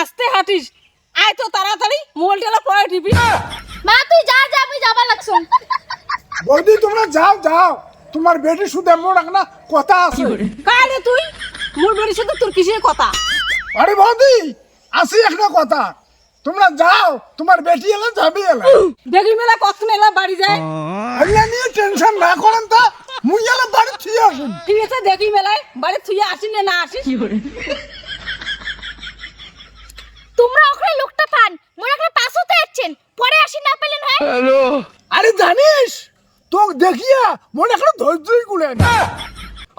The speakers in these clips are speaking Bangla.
আস্তে হাঁটিস। আয় তো তাড়াতাড়ি মোবাইলটা পরে টিপি মা তুই যা যা আমি যাবার লাগছো। বৌদি তোমরা যাও যাও। তোমার বেটি শুধু এমন রাখ না কথা আছে। কারে তুই? মোর বেরির সাথে তোর কিসের কথা? আরে বৌদি আসি একটা কথা। তোমরা যাও তোমার বেটি এলে যাবে এলে। দেখি মেলা কখন এলা বাড়ি যায়? এগুলা নিয়ে টেনশন না করেন তা মুই এলে বাড়ি থুয়ে আসুন। ঠিক আছে দেখি মেলায় বাড়ি থুয়ে আসিস না না আসিস তোমরা ওখানে লোকটা পান মনে করে পাস হতে যাচ্ছেন পরে আসি না পেলেন হয় আরে জানিস তোকে দেখিয়া মনে একটা ধৈর্যই না।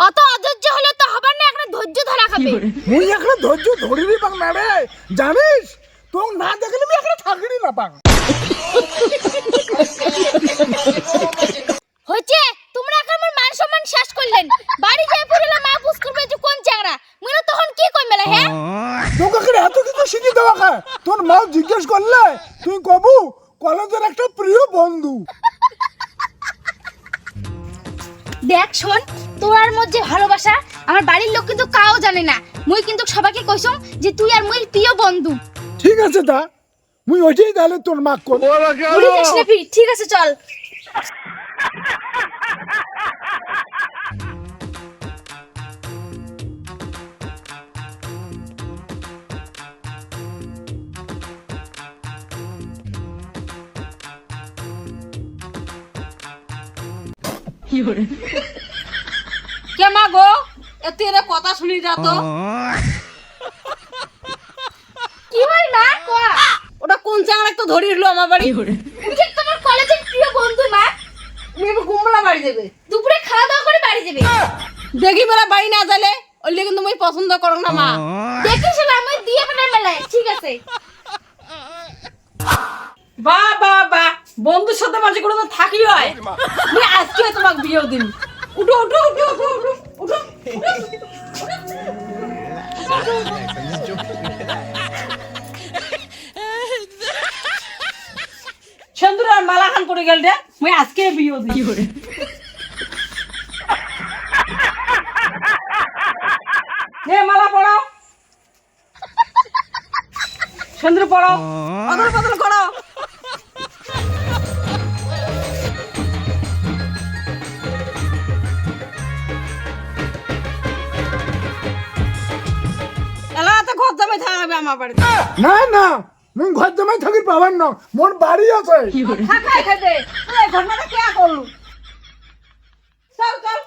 অত অধৈর্য হলে তো হবার না একটা ধৈর্য ধরা খাবে। মুই একটা ধৈর্য ধরিনি পাং না রে জানিস? তোকে না দেখলে আমি একটা থাকড়ি না পাং হচ্ছে তোমরা এখন আমার মান সম্মান শেষ করলেন। বাড়ি যাই পড়লে মা পুষ করবে যে কোন চাংড়া মুই তখন কি কই মেলা হ্যাঁ? তোকে এত কিছু শিখি দেওয়া খা তোর মা জিজ্ঞেস করলে তুই কবু? কলেজের একটা প্রিয় বন্ধু। দেখ শোন তোর মধ্যে ভালোবাসা আমার বাড়ির লোক কিন্তু কাও জানে না। মুই কিন্তু সবাইকে কইছম যে তুই আর মুই প্রিয় বন্ধু। ঠিক আছে তা মুই ওইটাই তাহলে তোর মা কর ঘুরে যাস না ফির ঠিক আছে চল। কে মা গো? এত এরা কথা শুনি যা তো। কি হয় মা? ওটা কোন চাংড়া তো ধরিয়ে আমার বাড়ি? উনি তোমার কলেজের প্রিয় বন্ধু মা। কুম্বলা বাড়ি দেবে দুপুরে খাওয়া দাওয়া করে বাড়ি যাবে। দেখি মেলা বাড়ি না যালে ওই কিন্তু তুমি পছন্দ করো না মা। দেখিস আমি দিয়ে আপনার মেলায় ঠিক আছে। বা বা বা বন্ধুর সাথে মাঝে কোনো তো থাকি হয় আজকে তোমাকে বিয়ে দিন উঠো উঠো উঠো উঠো উঠো চন্দ্র আর মালা খান করে গেল রে মুই আজকে বিয়ে দিই নে মালা পড়াও। চন্দ্র পড়াও। অদল বদল করো জমে আমার বাড়িতে। না না মুই ঘর জমাই থাকির পাবার না মোর বাড়ি আছে। খেতে তুই এই ঘটনাটা কে করলু? চল চল।